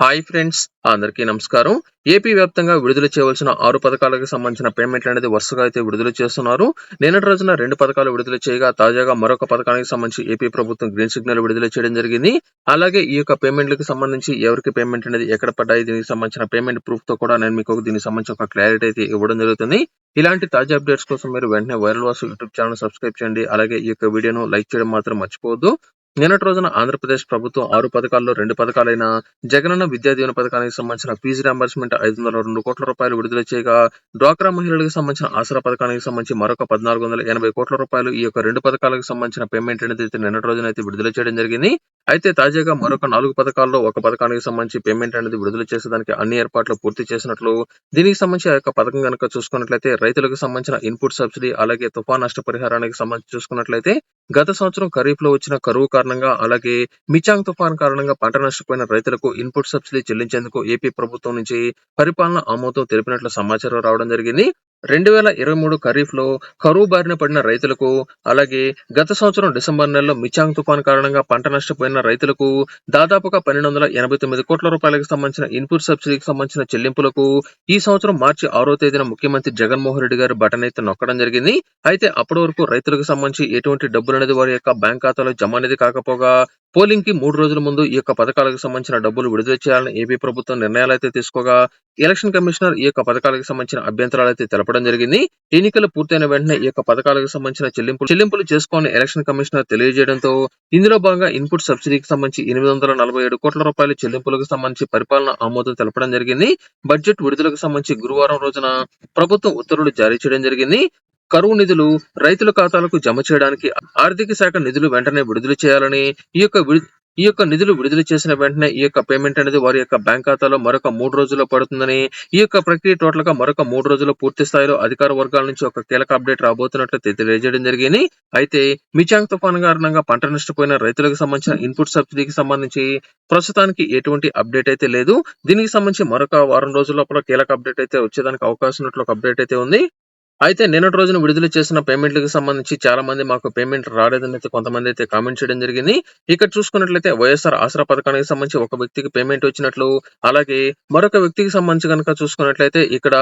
Hi friends అందరికీ నమస్కారం. AP వ్యాప్తంగా విడుదల చేయవలసిన ఆరు పథకాలకు సంబంధించిన పేమెంట్లు అనేది వరుసగా అయితే విడుదల చేస్తున్నారు. నిన్నటి రోజున రెండు పథకాలు విడుదల చేయగా తాజాగా మరొక పథకానికి సంబంధించి ఏపీ ప్రభుత్వం గ్రీన్ సిగ్నల్ విడుదల చేయడం జరిగింది. అలాగే ఈ యొక్క పేమెంట్లకు సంబంధించి ఎవరికి పేమెంట్ అనేది ఎక్కడ పడ్డాయి దీనికి సంబంధించిన పేమెంట్ ప్రూఫ్తో కూడా నేను మీకు దీనికి సంబంధించి ఒక క్లారిటీ అయితే ఇవ్వడం జరుగుతుంది. ఇలాంటి తాజా అప్డేట్స్ కోసం మీరు వెంటనే viral Vasu YouTube channel subscribe చేయండి. అలాగే ఈ యొక్క వీడియోను లైక్ చేయడం మాత్రం మర్చిపోవద్దు. నిన్నటి రోజున ఆంధ్రప్రదేశ్ ప్రభుత్వం ఆరు పథకాల్లో రెండు పథకాలైన జగనన్న విద్యా దీవెన పథకానికి సంబంధించిన ఫీజు రియంబర్స్మెంట్ ఐదు వందల రెండు కోట్ల రూపాయలు విడుదల చేయగా డ్వాక్రా మహిళలకు సంబంధించిన ఆసరా పథకానికి సంబంధించి మరొక పద్నాలుగు వందల ఎనభై కోట్ల రూపాయలు ఈ యొక్క రెండు పథకాలకు సంబంధించిన పేమెంట్ అనేది అయితే నిన్నటి రోజున అయితే విడుదల చేయడం జరిగింది. అయితే తాజాగా మరొక నాలుగు పథకాల్లో ఒక పథకానికి సంబంధించి పేమెంట్ అనేది విడుదల చేసేదానికి అన్ని ఏర్పాట్లు పూర్తి చేసినట్లు దీనికి సంబంధించి ఆ యొక్క పథకం కనుక చూసుకున్నట్లయితే రైతులకు సంబంధించిన ఇన్పుట్ సబ్సిడీ అలాగే తుఫాన్ నష్ట పరిహారానికి సంబంధించి చూసుకున్నట్లయితే గత సంవత్సరం ఖరీఫ్లో వచ్చిన కరువు కారణంగా అలాగే మిచాంగ్ తుఫాన్ కారణంగా పంట నష్టపోయిన రైతులకు ఇన్పుట్ సబ్సిడీ చెల్లించేందుకు ఏపీ ప్రభుత్వం నుంచి పరిపాలన ఆమోదం తెలిపినట్లు సమాచారం రావడం జరిగింది. రెండు వేల ఇరవై మూడు ఖరీఫ్లో కరువు బారిన పడిన రైతులకు అలాగే గత సంవత్సరం డిసెంబర్ నెలలో మిచాంగ్ తుఫాన్ కారణంగా పంట నష్టపోయిన రైతులకు దాదాపుగా పన్నెండు వందల ఎనభై తొమ్మిది కోట్ల రూపాయలకు సంబంధించిన ఇన్పుట్ సబ్సిడీకి సంబంధించిన చెల్లింపులకు ఈ సంవత్సరం మార్చి ఆరో తేదీన ముఖ్యమంత్రి జగన్మోహన్ రెడ్డి గారు బటన్ అయితే నొక్కడం జరిగింది. అయితే అప్పటి వరకు రైతులకు సంబంధించి ఎటువంటి డబ్బులు అనేది వారి యొక్క బ్యాంక్ ఖాతాలో జమ అనేది కాకపోగా పోలింగ్కి మూడు రోజుల ముందు ఈ యొక్క పథకాలకు సంబంధించిన డబ్బులు విడుదల చేయాలని ఏపీ ప్రభుత్వం నిర్ణయాలు అయితే తీసుకోగా ఎలక్షన్ కమిషనర్ ఈ యొక్క పథకాలకు సంబంధించిన అభ్యంతరాలు అయితే చెప్పడం జరిగింది. ఎన్నికలు పూర్తయిన వెంటనే ఈ యొక్క పథకాలకు సంబంధించిన చెల్లింపులు చెల్లింపులు చేసుకోవాలని ఎలక్షన్ కమిషనర్ తెలియజేయడంతో ఇందులో భాగంగా ఇన్పుట్ సబ్సిడీకి సంబంధించి ఎనిమిది వందల నలభై ఏడు కోట్ల రూపాయల చెల్లింపులకు సంబంధించి పరిపాలన ఆమోదం తెలపడం జరిగింది. బడ్జెట్ విడుదలకు సంబంధించి గురువారం రోజున ప్రభుత్వం ఉత్తర్వులు జారీ చేయడం జరిగింది. కరువు నిధులు రైతుల ఖాతాలకు జమ చేయడానికి ఆర్థిక శాఖ నిధులు వెంటనే విడుదల చేయాలని ఈ యొక్క ఈ యొక్క నిధులు విడుదల చేసిన వెంటనే ఈ యొక్క పేమెంట్ అనేది వారి యొక్క బ్యాంక్ ఖాతాలో మరొక మూడు రోజుల్లో పడుతుందని ఈ యొక్క ప్రక్రియ టోటల్గా మరొక మూడు రోజుల్లో పూర్తి స్థాయిలో అధికార వర్గాల నుంచి ఒక కీలక అప్డేట్ రాబోతున్నట్లు తెలియజేయడం జరిగింది. అయితే మిచాంగ్ తుఫాన్ కారణంగా పంట నష్టపోయిన రైతులకు సంబంధించిన ఇన్పుట్ సబ్సిడీకి సంబంధించి ప్రస్తుతానికి ఎటువంటి అప్డేట్ అయితే లేదు. దీనికి సంబంధించి మరొక వారం రోజుల లోపల కీలక అప్డేట్ అయితే వచ్చేదానికి అవకాశం ఉన్నట్లు ఒక అప్డేట్ అయితే ఉంది. అయితే నిన్నటి రోజున విడుదల చేసిన పేమెంట్లకు సంబంధించి చాలా మంది మాకు పేమెంట్ రాలేదని అయితే కొంతమంది అయితే కామెంట్ చేయడం జరిగింది. ఇక్కడ చూసుకున్నట్లయితే వైఎస్ఆర్ ఆసరా పథకానికి సంబంధించి ఒక వ్యక్తికి పేమెంట్ వచ్చినట్లు అలాగే మరొక వ్యక్తికి సంబంధించి కనుక చూసుకున్నట్లయితే ఇక్కడ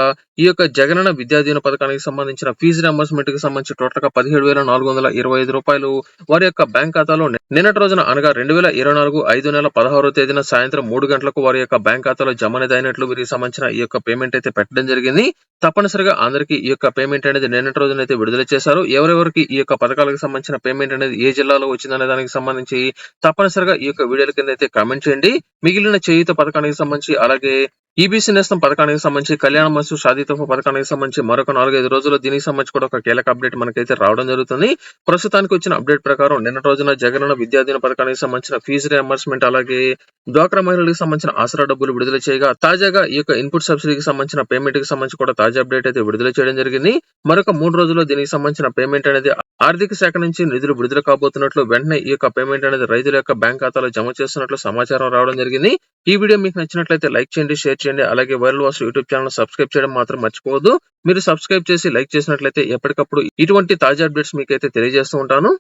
ఈ యొక్క జగనన్న విద్యా పథకానికి సంబంధించిన ఫీజు రియంబర్స్మెంట్కి సంబంధించి టోటల్గా పదిహేడు వేల నాలుగు వందల ఇరవై ఐదు రూపాయలు వారి యొక్క బ్యాంక్ ఖాతాలో నిన్నటి రోజున అనగా రెండు వేల ఇరవై నాలుగు ఐదు నెల పదహారో తేదీన సాయంత్రం మూడు గంటలకు వారి యొక్క బ్యాంక్ ఖాతాలో జమ అనేది అయినట్లు వీరికి సంబంధించిన ఈ యొక్క పేమెంట్ అయితే పెట్టడం జరిగింది. తప్పనిసరిగా అందరికీ ఈ యొక్క పేమెంట్ అనేది నిన్నటి రోజున అయితే విడుదల చేశారు. ఎవరెవరికి ఈ యొక్క పథకాలకు సంబంధించిన పేమెంట్ అనేది ఏ జిల్లాలో వచ్చిందనే దానికి సంబంధించి తప్పనిసరిగా ఈ యొక్క వీడియోల కింద అయితే కామెంట్ చేయండి. మిగిలిన చేయుత పథకానికి సంబంధించి అలాగే ఈబీసీ నేస్తం పథకానికి సంబంధించి కళ్యాణ మస్తు షాదీతోఫా పథకానికి సంబంధించి మరొక నాలుగైదు రోజుల్లో దీనికి సంబంధించి కూడా ఒక కీలక అప్డేట్ మనకైతే రావడం జరుగుతుంది. ప్రస్తుతానికి వచ్చిన అప్డేట్ ప్రకారం నిన్న రోజున జగనన్న విద్యాదీన పథకానికి సంబంధించిన ఫీజు రియంబర్స్మెంట్ అలాగే డ్వాక్రా మహిళలకు సంబంధించిన ఆసరా డబ్బులు విడుదల చేయగా తాజాగా ఈ యొక్క ఇన్పుట్ సబ్సిడీకి సంబంధించిన పేమెంట్కి సంబంధించి కూడా తాజా అప్డేట్ అయితే విడుదల చేయడం జరిగింది. మరొక మూడు రోజుల్లో దీనికి సంబంధించిన పేమెంట్ అనేది ఆర్థిక శాఖ నుంచి నిధులు విడుదల కాబోతున్నట్లు వెంటనే ఈ యొక్క పేమెంట్ అనేది రైతుల యొక్క బ్యాంక్ ఖాతాలో జమ చేస్తున్నట్లు సమాచారం రావడం జరిగింది. ఈ వీడియో మీకు నచ్చినట్లయితే లైక్ చేయండి షేర్ చేయండి అలాగే viral Vasu YouTube channel subscribe చేయడం మాత్రం మర్చిపోవద్దు. మీరు సబ్స్క్రైబ్ చేసి లైక్ చేసినట్లయితే ఎప్పటికప్పుడు ఇటువంటి తాజా అప్డేట్స్ మీకైతే తెలియజేస్తూ ఉంటాను.